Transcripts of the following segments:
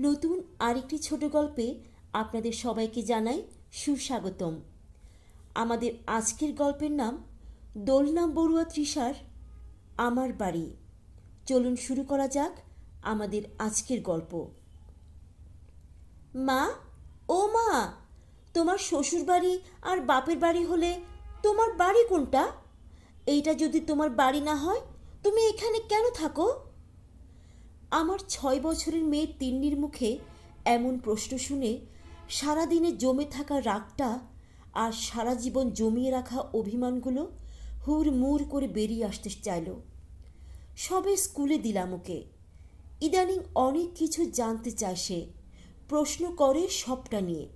নতুন আরেকটি ছোট গল্পে আপনাদের সবাইকে জানাই সুস্বাগতম। আমাদের আজকের গল্পের নাম দোলনা বড়ুয়া তৃষার আমার বাড়ি। চলুন শুরু করা যাক আমাদের আজকের গল্প। মা, ও মা, তোমার শ্বশুর বাড়ি আর বাপের বাড়ি হলে তোমার বাড়ি কোনটা? এইটা যদি তোমার বাড়ি না হয়, তুমি এখানে কেন থাকো? আমার ছয় বছরের মেয়ে তিন্নির মুখে এমন প্রশ্ন শুনে সারাদিনে জমে থাকা রাগটা আর সারা জীবন জমিয়ে রাখা অভিমানগুলো হুড়মুড় করে বেরিয়ে আসতে চাইল। সবে স্কুলে দিলাম ওকে। ইদানিং অনেক কিছু জানতে চায় সে, প্রশ্ন করে সবটা নিয়ে।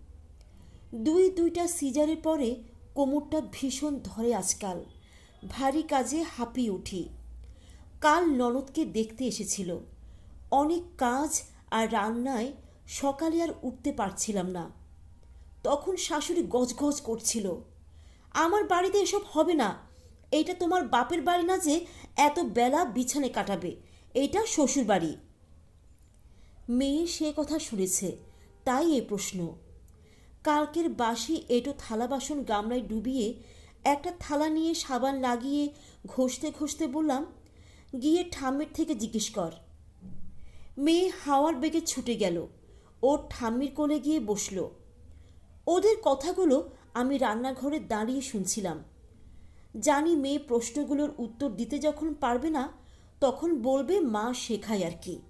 দুই দুইটা সিজারের পরে কোমরটা ভীষণ ধরে আজকাল, ভারী কাজে হাঁপিয়ে উঠি। কাল ননদকে দেখতে এসেছিল। অনেক কাজ আর রান্নায় সকালে আর উঠতে পারছিলাম না। তখন শাশুড়ি গজগজ করছিল, আমার বাড়িতে এসব হবে না। এটা তোমার বাপের বাড়ি না যে এত বেলা বিছানে কাটাবে। এটা শ্বশুর বাড়ি। মেয়ে সে কথা শুনেছে, তাই এ প্রশ্ন। কালকের বাসি এটো থালা বাসন গামলায় ডুবিয়ে একটা থালা নিয়ে সাবান লাগিয়ে ঘষতে ঘষতে বললাম, গিয়ে ঠাম্মির থেকে জিজ্ঞেস কর। মেয়ে হাওয়ার বেগে ছুটে গেল। ওর ঠাম্মির কোলে গিয়ে বসল। ওদের কথাগুলো আমি রান্নাঘরে দাঁড়িয়ে শুনছিলাম। জানি মেয়ে প্রশ্নগুলোর উত্তর দিতে যখন পারবে না, তখন বলবে মা শেখায় আর কি।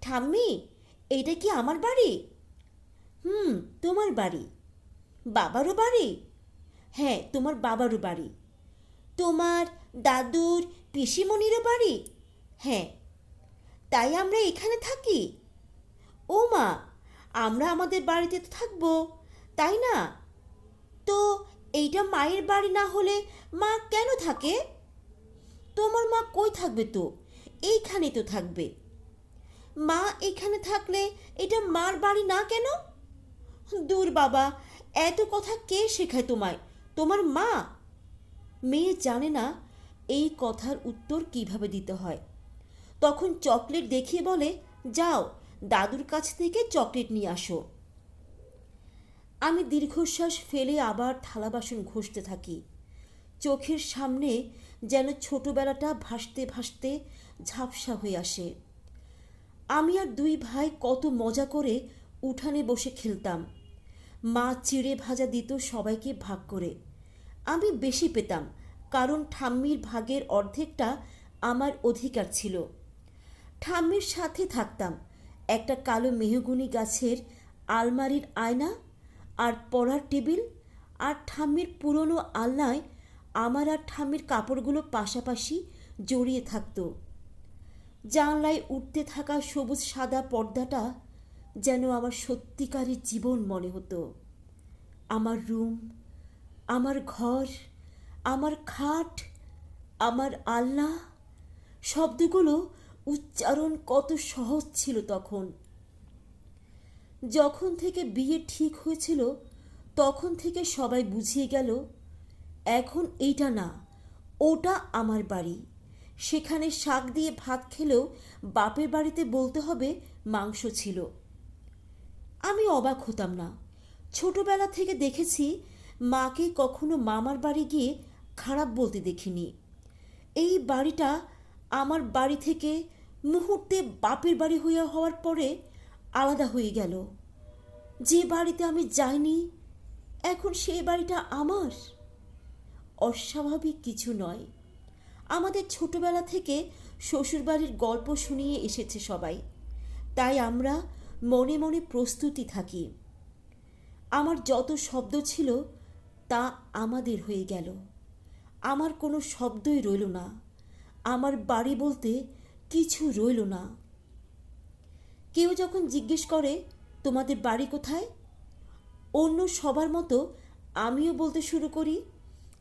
ঠাম্মি, এইটা কি আমার বাড়ি? হুম, তোমার বাড়ি। বাবারও বাড়ি? হ্যাঁ তোমার বাবারও বাড়ি। তোমার দাদুর পিসিমণিরও বাড়ি? হ্যাঁ তাই আমরা এখানে থাকি। ও মা, আমরা আমাদের বাড়িতে তো থাকব, তাই না? তো এইটা মায়ের বাড়ি না হলে মা কেন থাকে? তোমার মা কই থাকবে তো? এইখানে তো থাকবে। মা এখানে থাকলে এটা মার বাড়ি না কেন? দূর বাবা, এত কথা কে শেখায় তোমায়? তোমার মা? মেয়ে জানে না এই কথার উত্তর কীভাবে দিতে হয়। তখন চকলেট দেখিয়ে বলে, যাও, দাদুর কাছ থেকে চকলেট নিয়ে আসো। আমি দীর্ঘশ্বাস ফেলে আবার থালা বাসন ঘষতে থাকি। চোখের সামনে যেন ছোটবেলাটা ভাসতে ভাসতে ঝাপসা হয়ে আসে। আমি আর দুই ভাই কত মজা করে উঠানে বসে খেলতাম। মা চিড়ে ভাজা দিত সবাইকে ভাগ করে। আমি বেশি পেতাম, কারণ ঠাম্মির ভাগের অর্ধেকটা আমার অধিকার ছিল। ঠাম্মির সাথে থাকতাম। একটা কালো মেহগুনি গাছের আলমারির আয়না আর পড়ার টেবিল আর ঠাম্মির পুরনো আলনায় আমার আর ঠাম্মির কাপড়গুলো পাশাপাশি জড়িয়ে থাকতো। জানলায় উঠতে থাকা সবুজ সাদা পর্দাটা যেন আমার সত্যিকারের জীবন মনে হতো। আমার রুম, আমার ঘর, আমার খাট, আমার আলনা, শব্দগুলো উচ্চারণ কত সহজ ছিল তখন। যখন থেকে বিয়ে ঠিক হয়েছিল, তখন থেকে সবাই বুঝিয়ে গেল, এখন এইটা না, ওটা আমার বাড়ি। সেখানে শাক দিয়ে ভাত খেলেও বাপের বাড়িতে বলতে হবে মাংস ছিল। আমি অবাক হতাম না। ছোটবেলা থেকে দেখেছি মাকে কখনো মামার বাড়ি গিয়ে খারাপ বলতে দেখিনি। এই বাড়িটা আমার বাড়ি থেকে মুহূর্তে বাপের বাড়ি হইয়া হওয়ার পরে আলাদা হয়ে গেল। যে বাড়িতে আমি যাইনি, এখন সেই বাড়িটা আমার? অস্বাভাবিক কিছু নয়। আমাদের ছোটবেলা থেকে শ্বশুরবাড়ির গল্প শুনিয়ে এসেছে সবাই। তাই আমরা মনে মনে প্রস্তুতি থাকি। আমার যত শব্দ ছিল, তা আমাদের হয়ে গেল। আমার কোনো শব্দই রইল না। আমার বাড়ি বলতে কিছু রইল না। কেউ যখন জিজ্ঞেস করে, তোমাদের বাড়ি কোথায়? অন্য সবার মতো আমিও বলতে শুরু করি,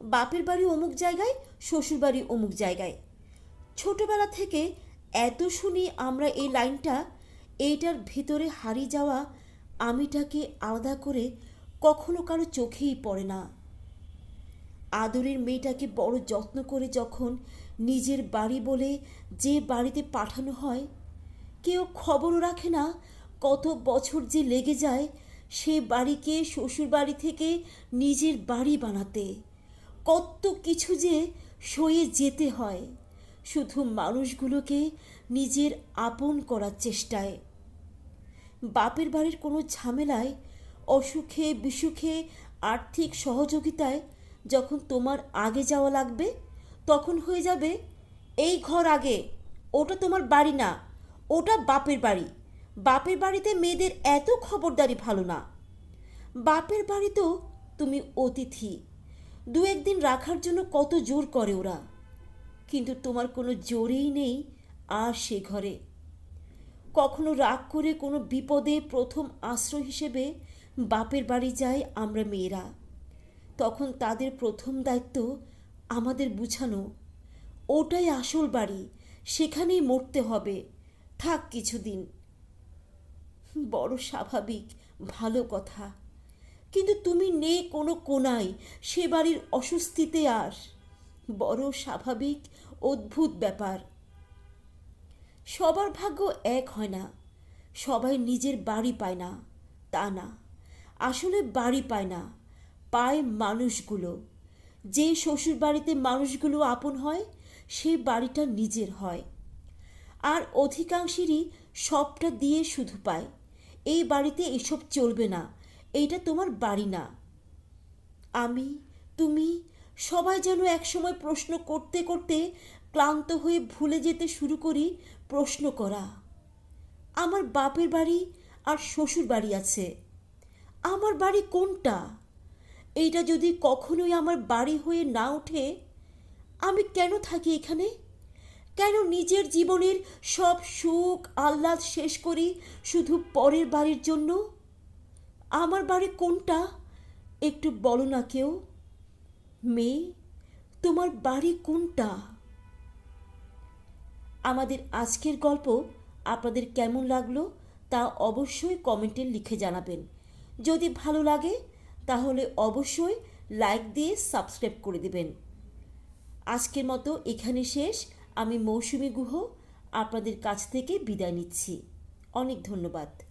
বাপের বাড়ি অমুক জায়গায়, শ্বশুর বাড়ি অমুক জায়গায়। ছোটবেলা থেকে এত শুনি আমরা এই লাইনটা, এইটার ভিতরে হারিয়ে যাওয়া আমিটাকে আলাদা করে কখনো কারও চোখেই পড়ে না। আদরের মেয়েটাকে বড় যত্ন করে যখন নিজের বাড়ি বলে যে বাড়িতে পাঠানো হয়, কেউ খবরও রাখে না কত বছর যে লেগে যায় সে বাড়িকে শ্বশুর বাড়ি থেকে নিজের বাড়ি বানাতে। কত কিছু যে সয়ে যেতে হয়, শুধু মানুষগুলোকে নিজের আপন করার চেষ্টায়। বাপের বাড়ির কোনো ঝামেলায় অসুখে বিসুখে আর্থিক সহযোগিতায় যখন তোমার আগে যাওয়া লাগবে তখন হয়ে যাবে, এই ঘর আগে, ওটা তোমার বাড়ি না, ওটা বাপের বাড়ি। বাপের বাড়িতে মেয়েদের এত খবরদারি ভালো না। বাপের বাড়িতেও তুমি অতিথি। দু একদিন রাখার জন্য কত জোর করে ওরা। কিন্তু তোমার কোনো জোরেই নেই আর সে ঘরে। কখনো রাগ করে কোনো বিপদে প্রথম আশ্রয় হিসেবে বাপের বাড়ি যাই আমরা মেয়েরা। তখন তাদের প্রথম দায়িত্ব আমাদের বুঝানো। ওটাই আসল বাড়ি, সেখানেই মরতে হবে। থাক কিছুদিন। বড় স্বাভাবিক, ভালো কথা। কিন্তু তুমি নে কোনো কোনায় সে বাড়ির অস্বস্তিতে আর। বড় স্বাভাবিক, অদ্ভুত ব্যাপার। সবার ভাগ্য এক হয় না। সবাই নিজের বাড়ি পায় না। তা না। আসলে বাড়ি পায় না। পায় মানুষগুলো। যে শ্বশুর বাড়িতে মানুষগুলো আপন হয়, সে বাড়িটা নিজের হয়। আর অধিকাংশেরই সবটা দিয়ে শুধু পায়, এই বাড়িতে এসব চলবে না, এইটা তোমার বাড়ি না। আমি, তুমি সবাই যেন একসময় প্রশ্ন করতে করতে ক্লান্ত হয়ে ভুলে যেতে শুরু করি প্রশ্ন করা, আমার বাপের বাড়ি আর শ্বশুর বাড়ি আছে, আমার বাড়ি কোনটা? এইটা যদি কখনোই আমার বাড়ি হয়ে না ওঠে, আমি কেন থাকি এখানে? কেন নিজের জীবনের সব সুখ আহ্লাদ শেষ করি শুধু পরের বাড়ির জন্য? আমার বাড়ি কোনটা? একটু বলো না কেউ। মেয়ে, তোমার বাড়ি কোনটা? আমাদের আজকের গল্প আপনাদের কেমন লাগল তা অবশ্যই কমেন্টে লিখে জানাবেন। যদি ভালো লাগে তাহলে অবশ্যই লাইক দিয়ে সাবস্ক্রাইব করে দেবেন। আজকের মতো এখানে শেষ। আমি মৌসুমি গুহ, আপনাদের কাছ থেকে বিদায় নিচ্ছি। অনেক ধন্যবাদ।